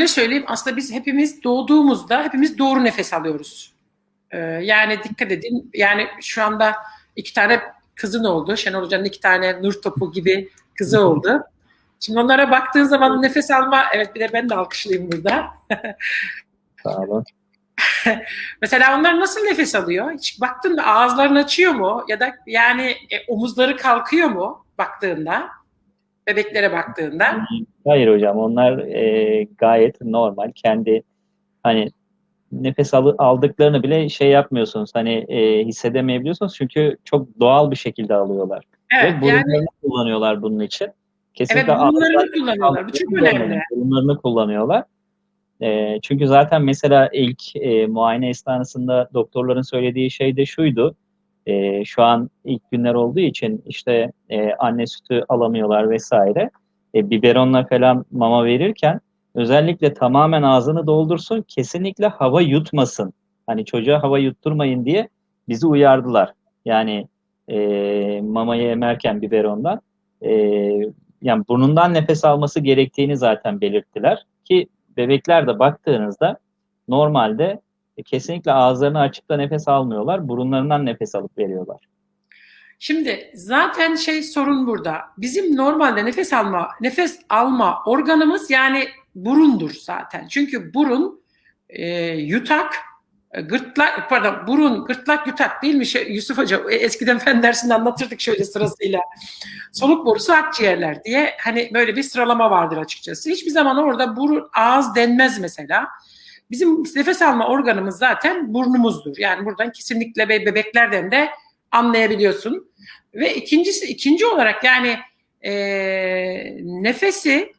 şöyle söyleyeyim aslında biz hepimiz doğduğumuzda hepimiz doğru nefes alıyoruz. Ee, yani dikkat edin yani şu anda iki tane kızın oldu. Şenol Hoca'nın iki tane nur topu gibi kızı oldu. Şimdi onlara baktığın zaman nefes alma, evet bir de ben de alkışlayayım burada. Sağ olun. Mesela onlar nasıl nefes alıyor? Hiç baktın mı ağızlarını açıyor mu? Ya da yani e, omuzları kalkıyor mu baktığında? Bebeklere baktığında. Hayır hocam onlar e, gayet normal. Kendi hani nefes al- aldıklarını bile şey yapmıyorsunuz. Hani e, hissedemeyebiliyorsunuz çünkü çok doğal bir şekilde alıyorlar. Evet Ve burunlarını yani kullanıyorlar bunun için. evet Kesinlikle burunlarını ağızlar- kullanıyorlar. Bu çok önemli. Burunlarını kullanıyorlar. E, çünkü zaten mesela ilk e, muayene esnasında doktorların söylediği şey de şuydu. E, şu an ilk günler olduğu için işte e, anne sütü alamıyorlar vesaire. E, biberonla falan mama verirken özellikle tamamen ağzını doldursun, kesinlikle hava yutmasın. Hani çocuğa hava yutturmayın diye bizi uyardılar. Yani e, mamayı emerken biberondan e, yani burnundan nefes alması gerektiğini zaten belirttiler ki bebekler de baktığınızda normalde kesinlikle ağızlarını açıp da nefes almıyorlar. Burunlarından nefes alıp veriyorlar. Şimdi zaten şey sorun burada. Bizim normalde nefes alma nefes alma organımız yani burundur zaten. Çünkü burun e, yutak e, gırtlak pardon burun gırtlak yutak değil mi şey, Yusuf Hoca E, eskiden fen dersinde anlatırdık şöyle sırasıyla soluk borusu akciğerler diye hani böyle bir sıralama vardır açıkçası. Hiçbir zaman orada burun ağız denmez mesela. Bizim nefes alma organımız zaten burnumuzdur. Yani buradan kesinlikle be- bebeklerden de anlayabiliyorsun. Ve ikincisi ikinci olarak yani e, nefesi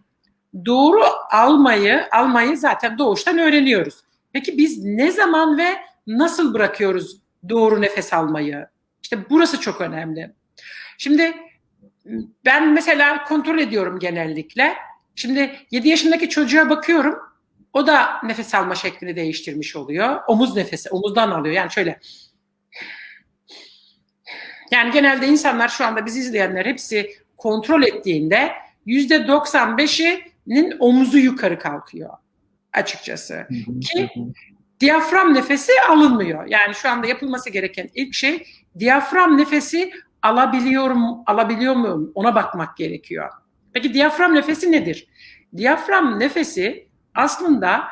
doğru almayı almayı zaten doğuştan öğreniyoruz. Peki biz ne zaman ve nasıl bırakıyoruz doğru nefes almayı? İşte burası çok önemli. Şimdi ben mesela kontrol ediyorum genellikle. Şimdi 7 yaşındaki çocuğa bakıyorum. O da nefes alma şeklini değiştirmiş oluyor. Omuz nefesi, omuzdan alıyor. Yani şöyle yani genelde insanlar şu anda bizi izleyenler hepsi kontrol ettiğinde yüzde 95'inin omuzu yukarı kalkıyor açıkçası. Ki diyafram nefesi alınmıyor. Yani şu anda yapılması gereken ilk şey diyafram nefesi alabiliyorum, alabiliyor muyum ona bakmak gerekiyor. Peki diyafram nefesi nedir? Diyafram nefesi aslında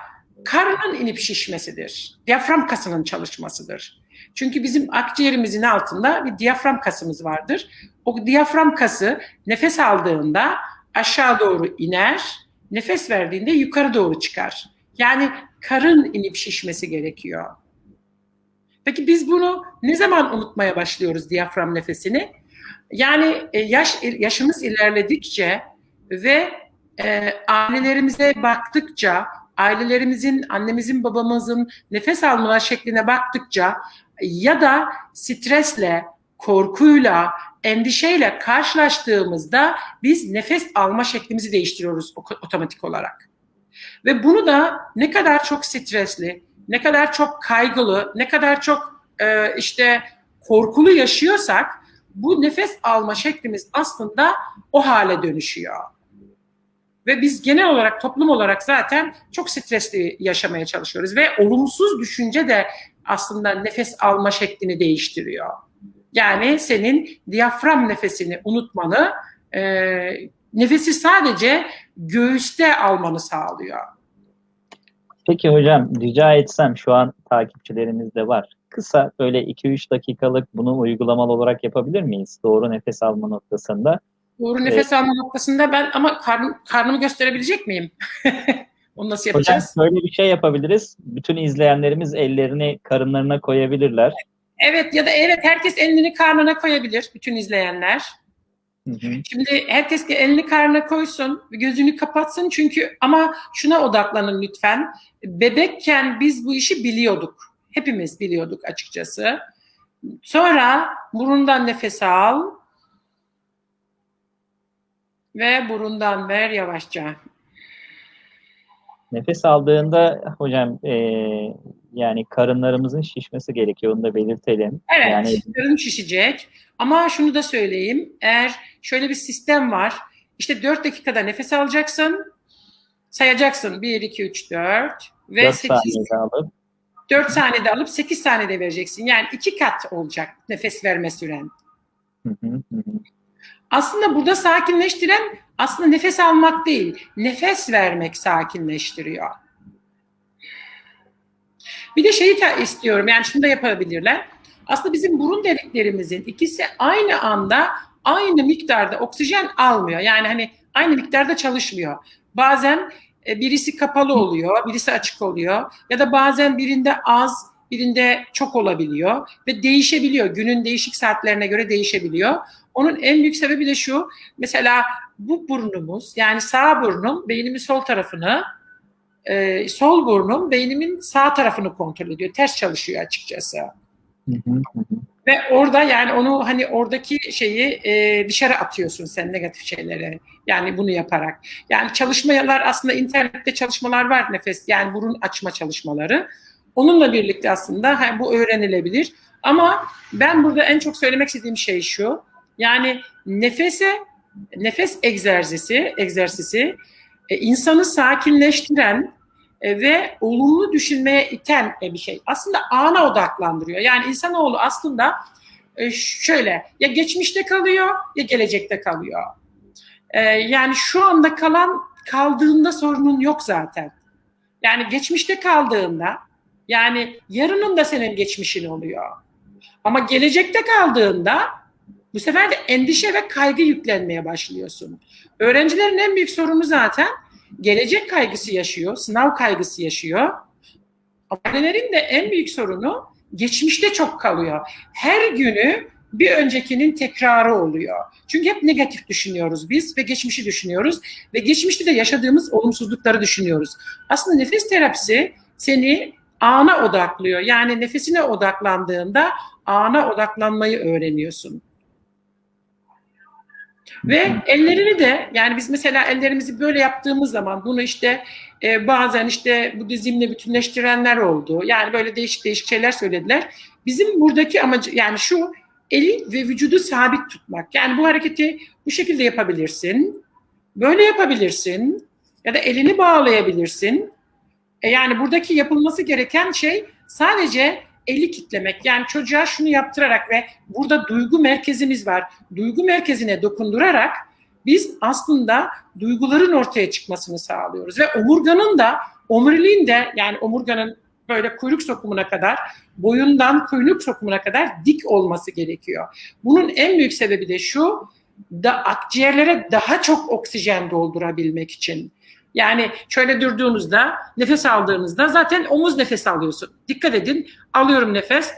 karnın inip şişmesidir. Diyafram kasının çalışmasıdır. Çünkü bizim akciğerimizin altında bir diyafram kasımız vardır. O diyafram kası nefes aldığında aşağı doğru iner, nefes verdiğinde yukarı doğru çıkar. Yani karın inip şişmesi gerekiyor. Peki biz bunu ne zaman unutmaya başlıyoruz diyafram nefesini? Yani e, yaş yaşımız ilerledikçe ve e, ailelerimize baktıkça, ailelerimizin, annemizin, babamızın nefes alma şekline baktıkça ya da stresle, korkuyla, endişeyle karşılaştığımızda biz nefes alma şeklimizi değiştiriyoruz otomatik olarak. Ve bunu da ne kadar çok stresli, ne kadar çok kaygılı, ne kadar çok e, işte korkulu yaşıyorsak bu nefes alma şeklimiz aslında o hale dönüşüyor. Ve biz genel olarak toplum olarak zaten çok stresli yaşamaya çalışıyoruz ve olumsuz düşünce de aslında nefes alma şeklini değiştiriyor. Yani senin diyafram nefesini unutmanı, e, nefesi sadece göğüste almanı sağlıyor. Peki hocam rica etsem şu an takipçilerimiz de var. Kısa böyle 2-3 dakikalık bunu uygulamalı olarak yapabilir miyiz? Doğru nefes alma noktasında. Doğru nefes alma noktasında ben ama karn, karnımı gösterebilecek miyim? Onu nasıl Hocam yapacağız? şöyle bir şey yapabiliriz. Bütün izleyenlerimiz ellerini karınlarına koyabilirler. Evet ya da evet herkes elini karnına koyabilir bütün izleyenler. Hı hı. Şimdi herkes elini karnına koysun, gözünü kapatsın çünkü ama şuna odaklanın lütfen. Bebekken biz bu işi biliyorduk. Hepimiz biliyorduk açıkçası. Sonra burundan nefes al ve burundan ver yavaşça. Nefes aldığında hocam e, yani karınlarımızın şişmesi gerekiyor. Onu da belirtelim. Evet, Yani karın şişecek. Ama şunu da söyleyeyim. Eğer şöyle bir sistem var. İşte 4 dakikada nefes alacaksın. Sayacaksın 1, 2, 3, 4 ve 4 8, saniyede alıp 4 saniyede alıp 8 saniyede vereceksin. Yani iki kat olacak nefes verme süren. hı, hı hı. Aslında burada sakinleştiren aslında nefes almak değil, nefes vermek sakinleştiriyor. Bir de şeyi istiyorum, yani şunu da yapabilirler. Aslında bizim burun deliklerimizin ikisi aynı anda aynı miktarda oksijen almıyor. Yani hani aynı miktarda çalışmıyor. Bazen e, birisi kapalı oluyor, birisi açık oluyor ya da bazen birinde az, birinde çok olabiliyor ve değişebiliyor. Günün değişik saatlerine göre değişebiliyor. Onun en büyük sebebi de şu. Mesela bu burnumuz yani sağ burnum beynimin sol tarafını e, sol burnum beynimin sağ tarafını kontrol ediyor. Ters çalışıyor açıkçası. Hı hı. Ve orada yani onu hani oradaki şeyi e, dışarı atıyorsun sen negatif şeyleri. Yani bunu yaparak. Yani çalışmalar aslında internette çalışmalar var nefes yani burun açma çalışmaları. Onunla birlikte aslında ha, bu öğrenilebilir. Ama ben burada en çok söylemek istediğim şey şu. Yani nefese nefes egzersizi egzersizi e, insanı sakinleştiren e, ve olumlu düşünmeye iten e, bir şey. Aslında ana odaklandırıyor. Yani insanoğlu aslında e, şöyle ya geçmişte kalıyor ya gelecekte kalıyor. E, yani şu anda kalan kaldığında sorunun yok zaten. Yani geçmişte kaldığında yani yarının da senin geçmişin oluyor. Ama gelecekte kaldığında bu sefer de endişe ve kaygı yüklenmeye başlıyorsun. Öğrencilerin en büyük sorunu zaten gelecek kaygısı yaşıyor, sınav kaygısı yaşıyor. Ailelerin de en büyük sorunu geçmişte çok kalıyor. Her günü bir öncekinin tekrarı oluyor. Çünkü hep negatif düşünüyoruz biz ve geçmişi düşünüyoruz ve geçmişte de yaşadığımız olumsuzlukları düşünüyoruz. Aslında nefes terapisi seni ana odaklıyor. Yani nefesine odaklandığında ana odaklanmayı öğreniyorsun. Ve ellerini de yani biz mesela ellerimizi böyle yaptığımız zaman bunu işte e, bazen işte Budizmle bütünleştirenler oldu. Yani böyle değişik değişik şeyler söylediler. Bizim buradaki amacı yani şu eli ve vücudu sabit tutmak. Yani bu hareketi bu şekilde yapabilirsin. Böyle yapabilirsin. Ya da elini bağlayabilirsin. E, yani buradaki yapılması gereken şey sadece eli kitlemek. Yani çocuğa şunu yaptırarak ve burada duygu merkezimiz var. Duygu merkezine dokundurarak biz aslında duyguların ortaya çıkmasını sağlıyoruz. Ve omurganın da, omuriliğin de yani omurganın böyle kuyruk sokumuna kadar, boyundan kuyruk sokumuna kadar dik olması gerekiyor. Bunun en büyük sebebi de şu, da akciğerlere daha çok oksijen doldurabilmek için. Yani şöyle durduğunuzda, nefes aldığınızda zaten omuz nefes alıyorsun. Dikkat edin, alıyorum nefes.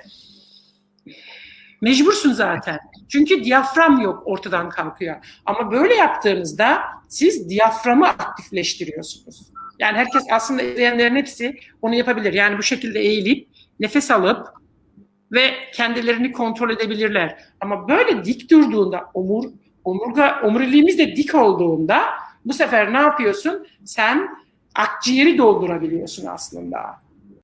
Mecbursun zaten. Çünkü diyafram yok, ortadan kalkıyor. Ama böyle yaptığınızda siz diyaframı aktifleştiriyorsunuz. Yani herkes aslında izleyenlerin hepsi onu yapabilir. Yani bu şekilde eğilip nefes alıp ve kendilerini kontrol edebilirler. Ama böyle dik durduğunda omur omurga omuriliğimiz de dik olduğunda bu sefer ne yapıyorsun? Sen akciğeri doldurabiliyorsun aslında.